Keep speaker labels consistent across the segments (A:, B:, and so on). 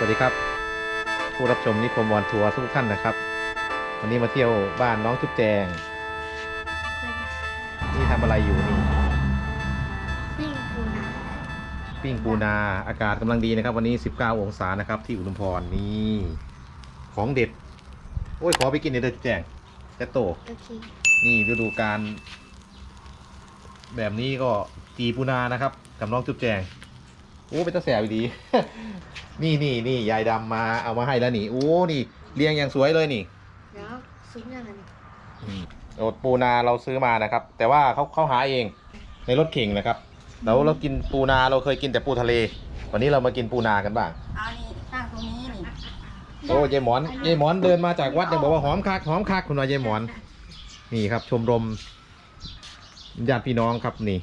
A: สวัสดีครับ ผู้รับชมนิคมวอนทัวร์ทุกท่านนะครับ วันนี้มาเที่ยวบ้านน้องจุ๊บแจง นี่ทำอะไรอยู่นี่
B: ปิ้งปูนา
A: ปิ้งปูนาอากาศกำลังดีนะครับ วันนี้ 19 องศานะครับ ที่อุดมพรนี่ของเด็ด โอ้ยขอไปกินเดี๋ยวจุ๊บแจงจะโต
B: โอเค
A: นี่ฤดูการ แบบนี้ก็ตีปูนานะครับกับน้องจุ๊บแจง โอ้เป็นตาแสบดี นี่นี่นี่ยายดำมาเอามาให้แล้วนี่โอ้นี่เรียงอย่างสวยเลยนี่
B: แล้วซุ้มยังไง
A: อืมโอดปูนาเราซื้อมานะครับ แต่ว่าเขาเขาหาเองในรถเข่งนะครับแล้วเรากินปูนาเราเคยกินแต่ปูทะเล วันนี้เรามากินปูนากันบ้าง
C: เอานี่ตั้งตรงนี้นี่
A: โอ้ยายหมอนยายหมอนเดินมาจากวัดยังบอกว่าหอมคักหอมคักคุณว่ายายหมอนนี่ครับ ชมรมญาติพี่น้องครับนี่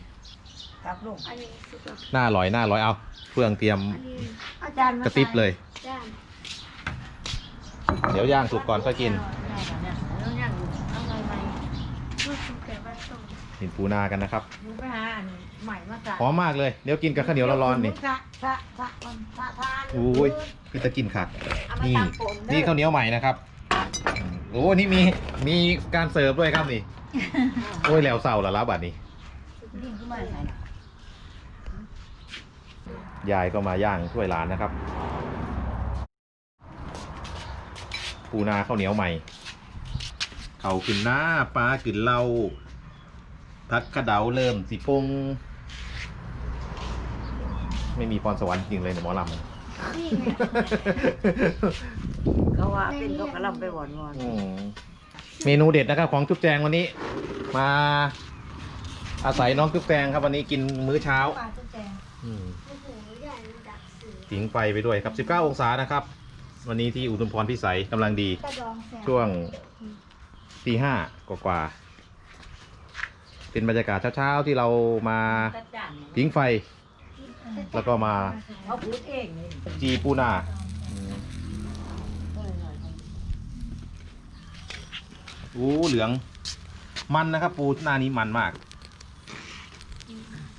C: ครับลูก
B: อันนี้สุดแล้ว
A: หน้าลอยหน้าลอยเอา เฟืองเตรียม
B: อันนี้
C: อาจารย์
A: กระติบเลย
B: ด้าน
A: เดี๋ยวย่างสุกก่อนค่อยกิน
C: เอาอย่างเอาไงไหม
B: เมื่อสุกแต่ว่าต้ม
A: กินปูนากันนะครับ
C: หนูไปหาอันใหม่มาจาก
A: หอมมากเลยเดี๋ยวกินกับข้าวเหนียวร้อนๆนี่
C: สะสะสะมันสะทาน
A: อุ้ยพี่ตะกินคัก
C: เอามา
A: นี่
C: ตำป่นเด้อ
A: นี่ข้าวเหนียวใหม่นะครับอืมโอ้นี่มีมีการเสิร์ฟด้วยครับนี่โอ้ยแล้วเศร้าและละบัดนี้
C: ดิ้นขึ้นมาใส่น่ะ
A: ยายก็มาย่างช่วยหลานนะครับ ปูนาข้าวเหนียวใหม่ เขาขึ้นหน้าปลาขึ้นเหล่าพักกระเดาเริ่มสิปรุงไม่มีพรสวรรค์จริงเลยเนี่ยหมอลำ
B: นี่ไง
C: เขาว่าเป็นเขากระลำไปหวานวอน
A: อืมเมนูเด็ดนะครับของจุ๊บแจงวันนี้ มาอาศัยน้องจุ๊บแจงครับวันนี้กินมื้อเช้า
B: ปลาตุ๊กแก
A: อืม
B: โอ้โหใหญ่มันดักสือ
A: ผิงไฟไปด้วยครับ 19 องศานะครับ วันนี้ที่อุทุมพรพิสัยกำลังดี
B: กระดองแซม
A: ช่วงตีห้ากว่าๆเป็นบรรยากาศเช้าๆที่เรามา
C: ตะจานเนี่ย
A: ผิงไฟ แล้วก็มา
C: เขาพูดเองนี่
A: จีปูนาอืมโอ้เหลือง มันนะครับ ปูนานี้มันมาก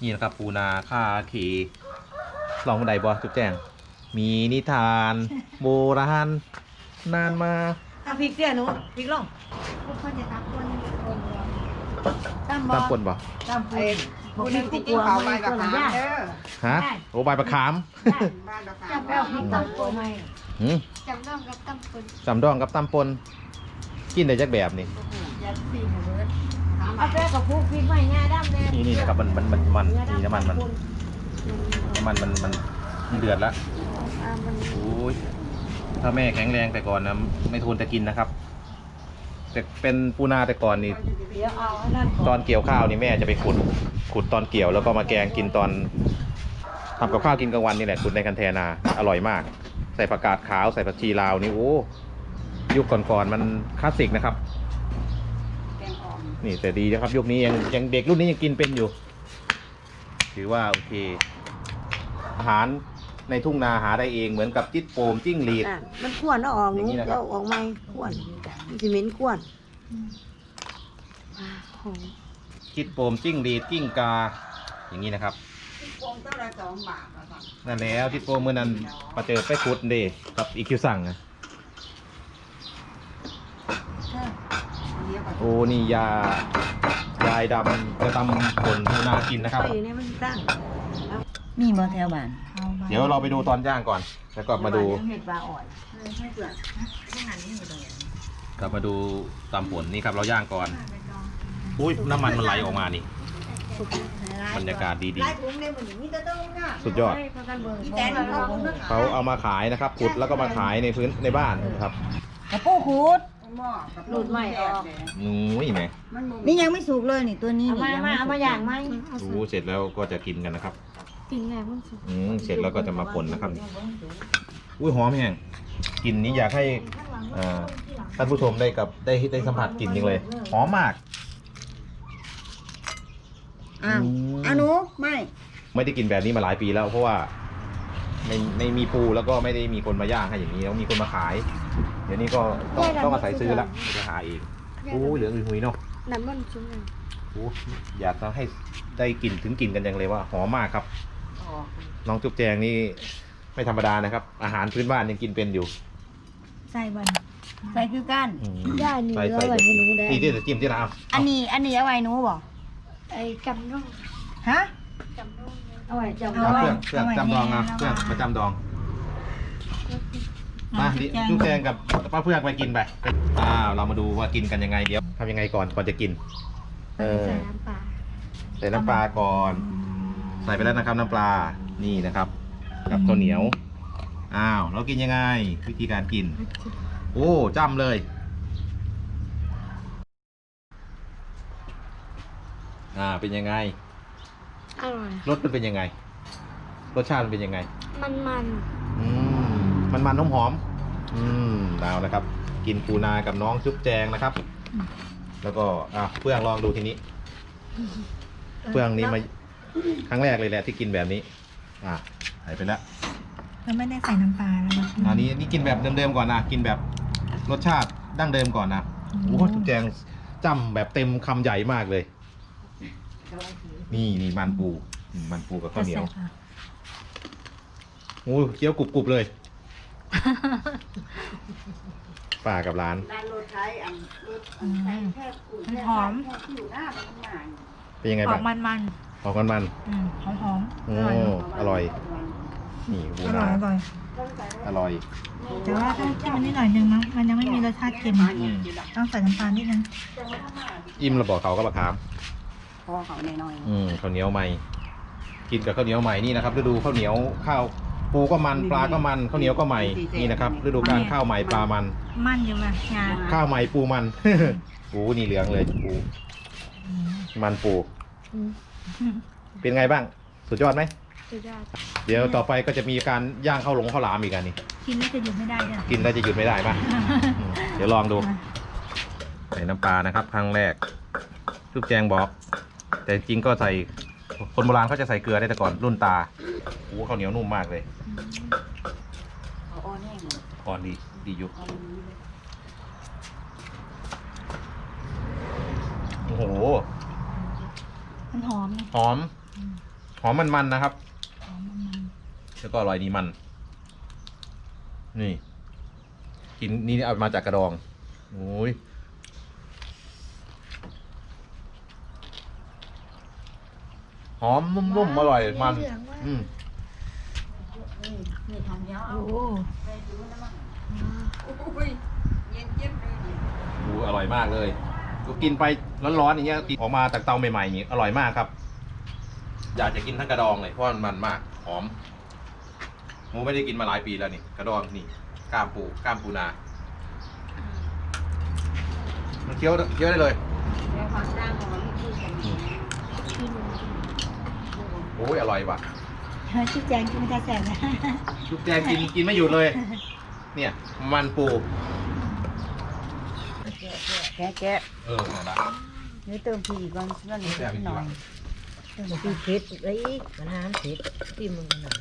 A: นี่นะครับปูนาค่าเขลองบันไดบอจุ๊บแจ้งมีนิทานโบราณนานมา
C: อะพริกเตี้ยหนูพริกลง
B: พวกคนจะตักคนคนรวม
C: ตำบ่
A: ตามปนบ่
C: ตำปูผู้นี้ที่กินข้าวใบกับน้ำเด้อ
A: ฮะโอ้ใบประขาม
C: บ้านกับน้ำแล้วพริกตำปูไหม
A: หืม
B: จำต้องกับตั้มคน
A: จำดองกับตำปนกินได้จักแบบนี่
C: ยัดซีหมูเบิด เอาแป้งกับผู้พริกไว้ง่ายดำแน่
A: นี่นี่นะครับมันมันมันมันนี่น้ำมันมันน้ำมันมันมันมันเดือดแล้ว
B: อ่ามัน
A: โอ้ยถ้าแม่แข็งแรงแต่ก่อนนะไม่ทนจะกินนะครับ แต่เป็นปูนาแต่ก่อนนี่
C: เดี๋ยวเอาอันนั้น
A: ตอนเกี่ยวข้าวนี่แม่จะไปขุดขุดตอนเกี่ยวแล้วก็มาแกงกินตอนทำกับข้าวกินกลางวันนี่แหละขุดในคันแทนา อร่อยมาก ใส่ผักกาดขาวใส่ผักชีลาวนี่โอ้ยุคก่อนๆมันคลาสสิกนะครับ
C: แกงอ่อม
A: นี่แต่ดีนะครับยุคนี้ยังยังเด็กรุ่นนี้ยังกินเป็นอยู่ ถือว่าโอเค อาหารในทุ่งนาหาได้เองเหมือนกับจิ๊ดโปมจิ้งหรีด
C: อะมันขวนเอาออกหนู
A: อย่างนี้นะครับ
C: เอาออกไหมขวนมันสิเหม็นขวน
B: ว้าหอม
A: จิ๊ดโปมจิ้งหรีดกิ้งกา อย่างนี้นะครับ
C: โป่งเท่าไรสองบาทแล้วสั่ง
A: นั่นแล้วจิ๊ดโปมเมื่อนั้นมาเจอไปขุดเดกับอีคิวสั่งนะ
C: เดี๋ยวก่อน
A: โอ้นี่ยายายดำจะตำผลปูนากินนะครับ
C: ไปอยู่ในมันตั้งมีบ่แถวบ้าน
A: เดี๋ยวเราไปดูตอนย่างก่อน แล้วก็มาดู
C: เห็ดปลาอ่อยให้เปลือกข้างหลังนี่อยู่ตรงไหน
A: กลับมาดูตำผลนี่ครับเราย่างก่อนอุ้ยน้ำมันมันไหลออกมานี่บรรยากาศดี
C: ไล่ถุงในมือนี่จะต้องค่ะ
A: ๆสุดยอด
C: แต่เขาเอา
A: เขาเอามาขายนะครับขุดแล้วก็มาขายในพื้นในบ้านนะครับ
C: กระปูขูด หลุดใหม่ออก
A: นุ้ยไหม
D: นี่ยังไม่สุกเลยนี่ตัวนี้
C: เอา
D: นี่
C: มา
D: ยัง
C: มา
D: ไม่
C: เอา
D: สุก
C: มาอย่างไหม
A: ดูเสร็จแล้วก็จะกินกันนะครับ
B: กินไงมันสุก
A: อืมเสร็จแล้วก็จะมาผลนะครับอุ้ยหอมแห้งกลิ่นนี้อยากให้อ่าท่านผู้ชมได้กับได้ได้สัมผัสกลิ่นจริงเลยหอมมาก
D: อ้าว
A: อืม
D: อาหนูไม่
A: ไม่ได้กินแบบนี้มาหลายปีแล้วเพราะว่าไม่ไม่มีปูแล้วก็ไม่ได้มีคนมาย่างให้อย่างนี้แล้วมีคนมาขาย เดี๋ยวนี้ก็ต้องต้องอาศัยซื้อละไม่ได้หาเองโอ้ยเหลืองหุยๆเนาะ
B: น้ำมันชุ่มเลย
A: โอ้อยากจะให้ได้กลิ่นถึงกลิ่นกันจังเลยว่าหอมมากครับน้องจุ๊บแจงนี่ไม่ธรรมดานะครับ อาหารพื้นบ้านยังกินเป็นอยู่
D: ใส่บันใส่คือกัน
A: อืม
B: ย่านี่
A: ใส่
B: เหลือ
A: ใส่
B: ไว้ให้หนูได้
A: ที่ที่จะจิ้มที่เราเอา
D: อันนี้อันนี้เอาไว้หนูบอก
B: ไอ้จำน้อง
D: ฮะ
B: จำน้องเนี่ย
C: เอาไว้จำ
D: เอา
A: เอา
D: ไว้
A: เครื่องเครื่องจำดองเอาเครื่องประจำดอง มาดิลูกแจงกับป้าเพื่อนไปกินไปอ้าวเรามาดูว่ากินกันยังไงเดี๋ยวทำยังไงก่อนก่อนจะกิน เออ
B: ใส่น้ำปลา
A: ใส่น้ำปลาก่อน ใส่ไปแล้วนะครับน้ำปลานี่นะครับ กับข้าวเหนียวอ้าวเรากินยังไง วิธีการกิน โอ้จำเลยอ่าเป็นยังไง
B: อร่อย
A: รสมันเป็นยังไง รสชาติมันเป็นยังไง
B: มันมัน
A: อื มมันมันหอมๆอืมเอานะครับ กินปูนากับน้องจุ๊บแจงนะครับ แล้วก็อะเพื่องลองดูทีนี้ เพื่องนี้มาครั้งแรกเลยแหละที่กินแบบนี้ อะหายไปแล้ว
D: เราไม่ได้ใส่น้ำปลาแล้วนะ
A: อันนี้นี่กินแบบเดิมๆก่อนนะกินแบบรสชาติดั้งเดิมก่อนนะโอ้โหจุ๊บแจงจ้ำแบบเต็มคำใหญ่มากเลย นี่นี่มันปูอืมมันปูกับข้าวเหนียวโอ้ยเคี้ยวกรุบๆเลย ป้ากับร้าน
C: ร้านรถไทยอันรถ
D: อืม
C: แค่กู
D: มันหอม
C: แค่อยู่หน้ามันมา
A: เป็นยังไง
D: ออ
A: บ้าง
D: กมันมัน
A: ออกมันมัน
D: ๆอืมหอมหอม
A: ๆโอ้อร่อยนี่ปู
D: อ
A: นา
D: ร่อยอร่อย
A: อร่อย
D: แต่ว่าต้องจิ้มมันนิดหน่อยนึงมั้งมันยังไม่มีรสชาติเค็ม
A: อืม
D: ต้องใส่น้ำตาลนิดนึง
A: อิ่มระบอกเขาก็ราคาม
C: พอเขาหน่อย
A: อืมข้าวเหนียวใหม่ กินกับข้าวเหนียวใหม่นี่นะครับฤดูข้าวเหนียวข้าว ปูก็มันปลาก็มันข้าวเหนียวก็ใหม่นี่นะครับฤดูการข้าวใหม่ปลามัน
D: มันอยู่นะงา
A: ข้าวใหม่ปูมันปูนี่เหลืองเลยปูมันปู
B: อืม
A: เป็นไงบ้าง สุดยอดไหม
B: สุดยอด
A: เดี๋ยวต่อไปก็จะมีการย่างข้าวหลงข้าวหลามอีกอันนี้
D: กินแล้วจะหยุดไม่ได้ด้วย
A: กินแล้วจะหยุดไม่ได้ปะอืมเดี๋ยวลองดูใส่น้ำปลานะครับ ครั้งแรกทุกแจงบอก แต่จริงก็ใส่ คนโบราณเขาจะใส่เกลือได้แต่ก่อนรุ่นตาโอ้ข้าวเหนียวนุ่มมากเลย
C: ๆเอาอ้อนแห้ง
A: ก่อนดีดีอยู่
C: เอาอันนี้เลย
A: โอ้โห
D: มันหอมไง
A: หอม หอมมันๆนะครับ
D: หอมมัน
A: แล้วก็อร่อยดีมัน นี่ กินนี่เอามาจากกระดอง โอ้ย หอมนุ่มๆอร่อยมัน
B: เหลืองมาก
A: อืม
C: นี่นี่ทำยาว
D: ๆ
C: เอา
D: โอ้
C: ไปดูนะมั้งอุ้ยเย็นเย็นๆเลยนี่
A: ดูอร่อยมากเลยก็กินไปร้อนๆอย่างเงี้ยออกมาจากเตาใหม่ๆอย่างงี้อร่อยมากครับ อยากจะกินทั้งกระดองเลยเพราะมันมันมากหอมหมูไม่ได้กินมาหลายปีแล้วนี่กระดองนี่กล้ามปูกล้ามปูนา มันเคี้ยวเคี้ยวได้เลย
C: แล้วความสร้างของมันคือกันนี่
B: ที่หนูกิน
A: โอ้ยอร่อยว่ะ
D: เฮ้ยชิแจงกินไม่ได้แสบนะ
A: ลูกแจงกินกินไม่หยุดเลย เนี่ย มันปู
C: แกะแกะ
A: เออนั่นละ
C: นี่เติมผีก่อนนั่นนี่
A: แซ่บอีก
C: หน่อย
E: ตีเผ็ดอีกเลยมันน้ำเผ็ดที่มึงกันหน่อย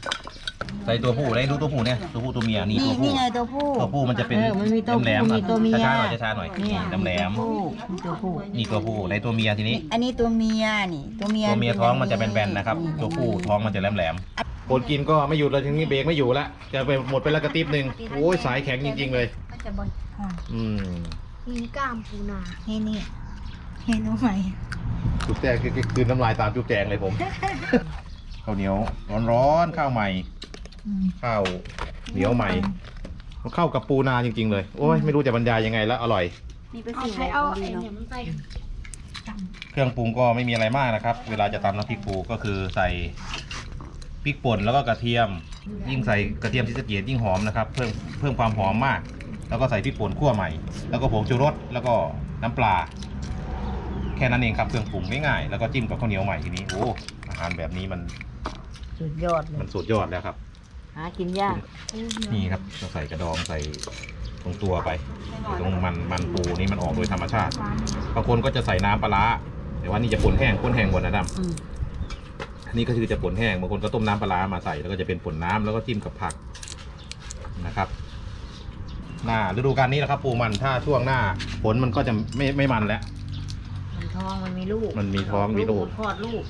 A: ใส่ตัวผู้ได้ดูตัวผู้เนี่ยตัวผู้ตัวเมียนี่
D: นี่
A: ตัวผู้
D: นี่ไงตัวผู้
A: ตัวผู้มันจะเป็น
E: เออมันมีตัว
A: แหลม
E: ผู้
A: ๆ
E: มีตัวเมีย
A: ช้าๆหน่อยช้าๆหน่อย
D: เนี่ย
A: แหลม
D: ผู้มีตัวผู้
A: ๆนี่ตัวผู้ในตัวเมียทีนี้
D: อันนี้ตัวเมียนี่ ตัวเมีย
A: ตัวเมียท้องมันจะแบนๆนะครับตัวผู้ท้องมันจะแหลมๆคนกินก็ไม่หยุดเลยทีนี้เบรกไม่อยู่ละจะไปหมดไปแล้วกระติบหนึ่งโอ้ยสายแข็งจริง ๆ เลย
D: ก็จะบ่อยอะ
A: อืม
B: มีกล้ามปูนา
D: นี่นี่เมนูใหม่
A: จุ๊บแจงคือคือน้ำลายตามจุ๊บแจงเลยผม ข้าวเหนียวร้อนๆข้าวใหม่
D: อืม
A: ข้าวเหนียวใหม่มันเข้ากับปูนาจริง ๆ เลย โอ้ยไม่รู้จะบรรยายยังไงแล้วอร่อย
C: นี่เป็น
B: เอา
C: สิ่ง
B: ใช้เอาไอ้เนี่ยมันไป
A: เครื่องปรุงก็ไม่มีอะไรมากนะครับ เวลาจะตำน้ำพริกปูก็คือใส่พริกป่นแล้วก็กระเทียม ยิ่งใส่กระเทียมที่สะเกียดยิ่งหอมนะครับ เพิ่มเพิ่มความหอมมาก แล้วก็ใส่พริกป่นคั่วใหม่ แล้วก็ผงชูรสแล้วก็น้ำปลา แค่นั้นเองครับเครื่องปรุงง่ายๆแล้วก็จิ้มกับข้าวเหนียวใหม่ทีนี้โอ้อาหารแบบนี้มัน
E: สุดยอดเล
A: มัน
E: ย
A: สุดยอดแล้วครับ
E: หากินยาก
A: นี่ครับเราใส่กระดองใส่ตรงตัวไปตรงมันมันปูนี่มันออกโดยธรรมชาติบางคนก็จะใส่น้ำปลาร้าแต่ว่านี่จะป่นแห้งป่นแห้งหมดนะดำ
E: อืม
A: อันนี้ก็คือจะป่นแห้งบางคนก็ต้มน้ำปลาร้ามาใส่แล้วก็จะเป็นป่นน้ำแล้วก็จิ้มกับผักนะครับหน้าฤดูกาลนี้นะครับ ปูมันถ้าช่วงหน้าฝนมันก็จะไม่ไม่มันแล้ว
E: มันท้องมันมีลูก
A: มันมีท้องมีลูก
E: คลอดลูก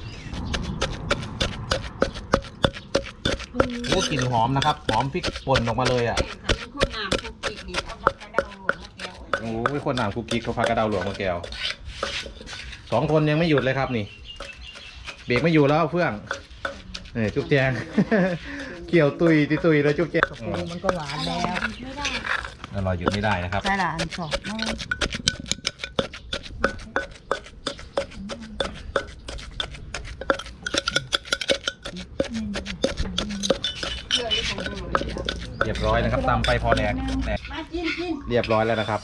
A: โอ้กลิ่นหอมนะครับหอมพริกป่นออกมาเลยอะ
C: คนน้ำคุกกิ๊กนี่เอาบักกระเดาหลวงมาแก้ว
A: โอ้ยคนหนามคุกกิ๊กเขาพากระเดาหลวงมาแก้วสองคนยังไม่หยุดเลยครับนี่ เบรกไม่อยู่แล้วเฟื่องนี่จุ๊บแจง เกี่ยวตุยตุยตุยเลยจุ๊บแจง
E: ปูมันก็หวานแล้ว
B: ไม่ได้
A: อร่อยหยุดไม่ได้นะครับ
C: ใช่ละอันสองน้อย
A: เรียบร้อยนะครับตำไปพอแดกแดก
C: มากินกิน
A: เรียบร้อยแล้วนะครับ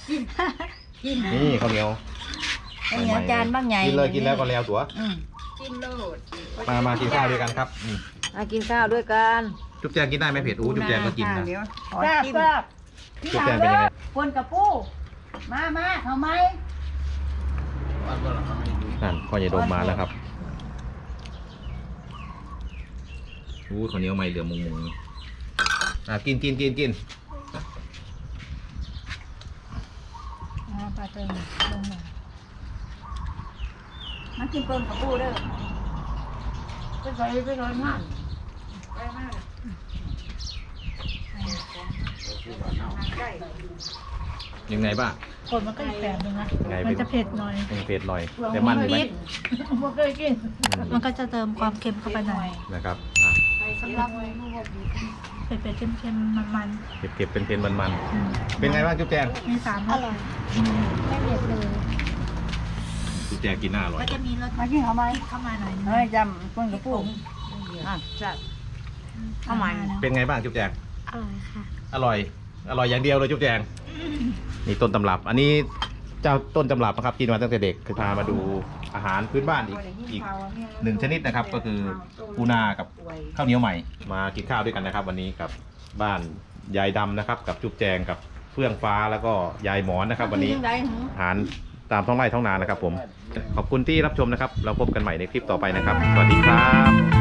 C: กิน
A: นี่ข้าวเหนียว
C: ไอ้เหนียวจานบ้างใหญ่
A: กินเลยกินแล้วก็แล้วตัว
C: อืม
A: มามากินข้าวด้วยกันครับนี่
C: มากินข้าวด้วยกัน
A: จุ๊บแจงกินได้ไหมเผ็ดอู้จุ๊บแจงก็กินนะ
C: ขอจิ้มแซ่บ
A: จุ๊บแจงเป็นยังไง
C: คนกับปูมามาทำไม
A: นั่นพ่อใหญ่โดมมาแล้วครับอู้ข้าวเหนียวไม่เหลือมุงมุง อะกินกินกินกิน
D: อ่าปลาเติมลงหน่อย
C: มากินเปิ้ลกับปูเด้อไปใส่ไปนอนมั่นไปมาก
A: ยังไงบ้าง
D: คนมันก็อีกแบบหนึงนะ
A: ไง
D: มัน
A: เป็น
D: จะเผ็ดหน่อย
A: เผ็ดหน่อยแต่มันไหม
C: บ่เคยกิน
A: อืม
D: มันก็จะเติมความเค็มเข้าไปหน่อย
A: นะครับอะ
B: สำหรับ เมนูแบบนี้
D: เผ็ดๆเค็มๆมัน
A: เก็บเก็บเป็นเป็นมันมัน
D: ๆอืม
A: ๆเป็นไงบ้างจุ๊บแจง
D: มีสามร
B: อ
D: ส
B: ร่อยไม่เผ็ดเลย
A: จุ๊บแจงกินหน้าอร่อย
D: ก็จะมีรส
C: มากินข้าวไหม
D: เข้ามาหน่อยนึง
C: เฮ้ยจำเปิ้ลกับปูอะจัด เข้ามา
D: แล้ว
A: เป็นไงบ้างจุ๊บแจง
B: อร่อยค่ะ
A: อร่อย อร่อยอย่างเดียวเลยจุ๊บแจงนี่ต้นตำรับ อันนี้ เจ้าต้นตำรับนะครับกินมาตั้งแต่เด็กคือพามาดูอาหารพื้นบ้านอีกอีกหนึ่งชนิดนะครับ ก็คือปูนากับข้าวเหนียวใหม่ มากินข้าวด้วยกันนะครับ วันนี้กับบ้านยายดำนะครับ กับจุ๊บแจงกับเฟื่องฟ้าแล้วก็ยายหมอนนะครับ วันนี้
C: ยังไงหือ
A: อาหารตามท้องไร่ท้องนานะครับ ผมขอบคุณที่รับชมนะครับ เราพบกันใหม่ในคลิปต่อไปนะครับ สวัสดีครับ